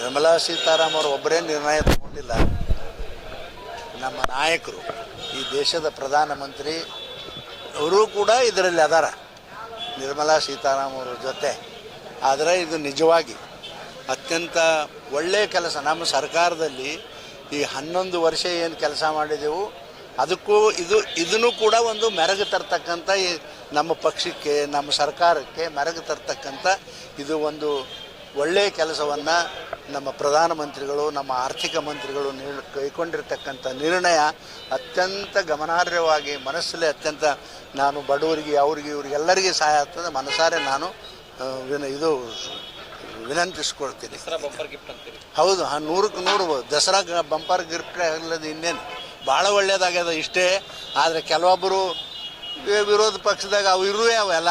ನಿರ್ಮಲಾ ಸೀತಾರಾಮ್ ಅವರು ಒಬ್ಬರೇ ನಿರ್ಣಯ ತಗೊಂಡಿಲ್ಲ. ನಮ್ಮ ನಾಯಕರು, ಈ ದೇಶದ ಪ್ರಧಾನಮಂತ್ರಿ, ಅವರು ಕೂಡ ಇದರಲ್ಲಿ ಅದಾರ. ನಿರ್ಮಲಾ ಸೀತಾರಾಮ್ ಅವರ ಜೊತೆ. ಆದರೆ ಇದು ನಿಜವಾಗಿ ಅತ್ಯಂತ ಒಳ್ಳೆಯ ಕೆಲಸ. ನಮ್ಮ ಸರ್ಕಾರದಲ್ಲಿ ಈ ಹನ್ನೊಂದು ವರ್ಷ ಏನು ಕೆಲಸ ಮಾಡಿದೆವು, ಅದಕ್ಕೂ ಇದು, ಇದನ್ನು ಕೂಡ ಒಂದು ಮೆರಗು ತರ್ತಕ್ಕಂಥ ನಮ್ಮ ಪಕ್ಷಕ್ಕೆ, ನಮ್ಮ ಸರ್ಕಾರಕ್ಕೆ ಮೆರಗು ತರ್ತಕ್ಕಂಥ ಇದು ಒಂದು ಒಳ್ಳೆಯ ಕೆಲಸವನ್ನು ನಮ್ಮ ಪ್ರಧಾನಮಂತ್ರಿಗಳು ನಮ್ಮ ಆರ್ಥಿಕ ಮಂತ್ರಿಗಳು ನಿರ್ ಕೈಕೊಂಡಿರ್ತಕ್ಕಂಥ ನಿರ್ಣಯ ಅತ್ಯಂತ ಗಮನಾರ್ಹವಾಗಿ ಮನಸ್ಸಲ್ಲೇ ಅತ್ಯಂತ ನಾನು ಬಡವರಿಗೆ ಅವ್ರಿಗೆ ಇವ್ರಿಗೆ ಎಲ್ಲರಿಗೆ ಸಹಾಯ ಆಗ್ತದೆ. ಮನಸಾರೆ ನಾನು ವಿನ ಇದು ವಿನಂತಿಸ್ಕೊಳ್ತೀನಿ. ಹೌದು ಆ ನೂರಕ್ಕೆ ನೂರು ದಸರಾ ಬಂಪರ್ ಗಿಫ್ಟ್ ಆಗಲ್ಲದ ಇನ್ನೇನು? ಭಾಳ ಒಳ್ಳೆಯದಾಗ್ಯದ ಇಷ್ಟೇ. ಆದರೆ ಕೆಲವೊಬ್ಬರು ವಿರೋಧ ಪಕ್ಷದಾಗ ಅವು ಇರುವೆ ಅವೆಲ್ಲ.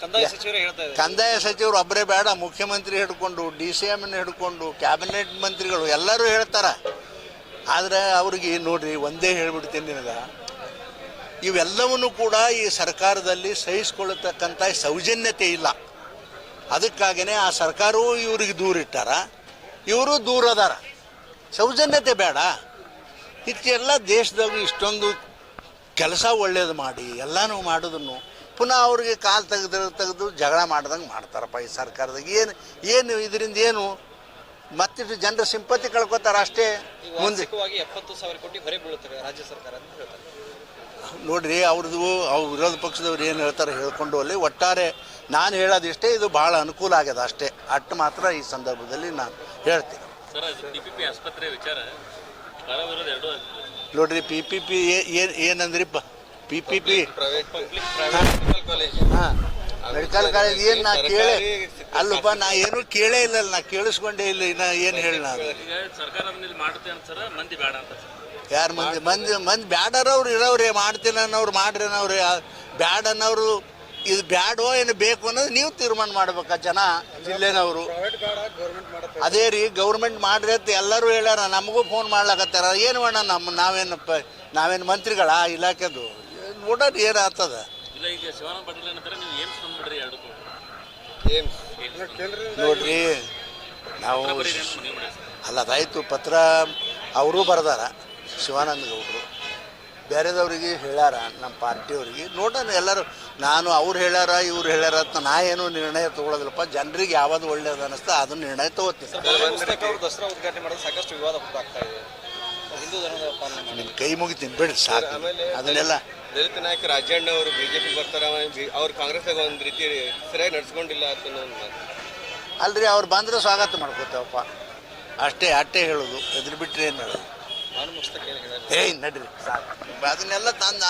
ಕಂದಾಯ ಸಚಿವರು ಹೇಳ್ತಾ ಕಂದಾಯ ಸಚಿವರು ಒಬ್ಬರೇ ಬೇಡ ಮುಖ್ಯಮಂತ್ರಿ ಹಿಡ್ಕೊಂಡು ಡಿ ಸಿ ಎಮ್ನ ಹಿಡ್ಕೊಂಡು ಕ್ಯಾಬಿನೆಟ್ ಮಂತ್ರಿಗಳು ಎಲ್ಲರೂ ಹೇಳ್ತಾರೆ. ಆದರೆ ಅವ್ರಿಗೆ ನೋಡ್ರಿ ಒಂದೇ ಹೇಳ್ಬಿಡ್ತೀನಿ ನಿನಗೆ. ಇವೆಲ್ಲವನ್ನು ಕೂಡ ಈ ಸರ್ಕಾರದಲ್ಲಿ ಸಹಿಸ್ಕೊಳ್ಳತಕ್ಕಂಥ ಸೌಜನ್ಯತೆ ಇಲ್ಲ. ಅದಕ್ಕಾಗೇ ಆ ಸರ್ಕಾರವೂ ಇವ್ರಿಗೆ ದೂರ ಇಟ್ಟಾರ. ಇವರು ದೂರ ಅದಾರ. ಸೌಜನ್ಯತೆ ಬೇಡ. ಇಷ್ಟೆಲ್ಲ ದೇಶದಾಗ ಇಷ್ಟೊಂದು ಕೆಲಸ ಒಳ್ಳೇದು ಮಾಡಿ ಎಲ್ಲನೂ ಮಾಡೋದನ್ನು ಪುನಃ ಅವ್ರಿಗೆ ಕಾಲು ತೆಗೆದು ತೆಗೆದು ಜಗಳ ಮಾಡ್ದಂಗೆ ಮಾಡ್ತಾರಪ್ಪ ಈ ಸರ್ಕಾರದಾಗ. ಏನು ಏನು ಇದರಿಂದ ಏನು? ಮತ್ತಿಷ್ಟು ಜನರ ಸಿಂಪತಿ ಕಳ್ಕೊತಾರೆ ಅಷ್ಟೇ ಮುಂದೆ. ವಾರ್ಷಿಕವಾಗಿ ಎಪ್ಪತ್ತು ಸಾವಿರ ಕೋಟಿ ಹೊರೆ ಬೀಳುತ್ತವೆ ರಾಜ್ಯ ಸರ್ಕಾರ ಅಂತ ಹೇಳ್ತಾರೆ. ನೋಡ್ರಿ ಅವ್ರದ್ದು ಅವ್ರ ವಿರೋಧ ಪಕ್ಷದವ್ರು ಏನು ಹೇಳ್ತಾರೆ ಹೇಳ್ಕೊಂಡು ಅಲ್ಲಿ ಒಟ್ಟಾರೆ ನಾನು ಹೇಳೋದಿಷ್ಟೇ ಇದು ಭಾಳ ಅನುಕೂಲ ಆಗ್ಯದ ಅಷ್ಟೇ. ಅಟ್ಟು ಮಾತ್ರ ಈ ಸಂದರ್ಭದಲ್ಲಿ ನಾನು ಹೇಳ್ತೀನಿ. ನೋಡ್ರಿ ಪಿ ಪಿ ಪಿ ಏನು ಏನಂದ್ರಿ ಪಿ ಪಿ ಪಿ ಪಿ ಹಾಂ ಮೆಡಿಕಲ್ ಕಾಲೇಜ್ ಏನು ನಾ ಕೇಳಿ ಅಲ್ಲಪ್ಪ ನಾ ಏನು ಕೇಳೇ ಇಲ್ಲ ನಾ ಕೇಳಿಸ್ಕೊಂಡೆ ಇಲ್ಲ ಇನ್ನ ಏನು ಹೇಳಿ ಯಾರು ಮಂದಿ? ಮಂದಿ ಮಂದಿ ಬ್ಯಾಡರವ್ರು ಇರೋವ್ರೆ ಮಾಡ್ತೀನಿ ಅನ್ನೋರು ಮಾಡ್ರಿ ಅನ್ನೋರು ಬ್ಯಾಡ ಅನ್ನೋರು ಇದು ಬ್ಯಾಡೋ ಏನು ಬೇಕು ಅನ್ನೋದು ನೀವು ತೀರ್ಮಾನ ಮಾಡ್ಬೇಕಾ ಜನ ಜಿಲ್ಲೆನವರು? ಅದೇ ರೀ ಗೌರ್ಮೆಂಟ್ ಮಾಡ್ರಿ ಅಂತ ಎಲ್ಲರೂ ಹೇಳ್ಯಾರ ನಮಗೂ ಫೋನ್ ಮಾಡ್ಲಾಕತ್ತಾರ. ಏನು ಮಾಡೋಣ ನಮ್ಮ ನಾವೇನಪ್ಪ ನಾವೇನು ಮಂತ್ರಿಗಳ ಇಲಾಖೆದು? ನೋಡೋದು ಏನು ಆಗ್ತದ ಇಲ್ಲ ಈಗ ಶಿವಾನಂದ ಪಾಟೀಲ್ ಏನಂತಾರೆ ನೀವು ಏಮ್ಸ್ ತಂದ್ಬಿಡ್ರಿ ಎರಡು ಏಮ್ಸ್. ನೋಡ್ರಿ ನಾವು ಅಲ್ಲ ಅದಾಯ್ತು ಪತ್ರ ಅವರು ಬರ್ದಾರ ಶಿವಾನಂದ ಗೌಡರು ಬೇರೆದವ್ರಿಗೆ ಹೇಳ್ಯಾರ ನಮ್ಮ ಪಾರ್ಟಿಯವ್ರಿಗೆ. ನೋಡೋಣ ಎಲ್ಲರೂ ನಾನು ಅವ್ರು ಹೇಳ್ಯಾರ ಇವ್ರು ಹೇಳ್ಯಾರ ಅಂತ ನಾ ಏನು ನಿರ್ಣಯ ತಗೊಳ್ಳೋದಿಲ್ಲಪ್ಪ ಜನರಿಗೆ ಯಾವ್ದು ಒಳ್ಳೇದು ಅನ್ನಿಸ್ತಾ ಅದನ್ನ ನಿರ್ಣಯ ತಗೋತೀನಿ. ದಸರಾ ಉದ್ಘಾಟನೆ ಮಾಡೋದು ಸಾಕಷ್ಟು ವಿವಾದ ಉಂಟಾಗ್ತಾ ಇದೆ. ನಿನ್ನ ಕೈ ಮುಗಿತೀನಿ ಬಿಡಿ ಸಾಕು. ಅದನ್ನೆಲ್ಲ ದಲಿತ ನಾಯಕ ರಾಜಣ್ಣ ಅವರು ಬಿಜೆಪಿ ಬರ್ತಾರ ಅವ್ರು ಕಾಂಗ್ರೆಸ್ ಒಂದು ರೀತಿ ಸರಿಯಾಗಿ ನಡ್ಸ್ಕೊಂಡಿಲ್ಲ ಅಂತ ಅಲ್ರಿ ಅವ್ರು ಬಂದ್ರೆ ಸ್ವಾಗತ ಮಾಡ್ಕೋತೇವಪ್ಪ. ಅಷ್ಟೇ ಅಟ್ಟೆ ಹೇಳೋದು ಎದುರು ಬಿಟ್ಟರೆ ಏನು ಹೇಳೋದು ಏಯ್ ನಡ್ರಿ ಸಾಕು. ಅದನ್ನೆಲ್ಲ ತಂದು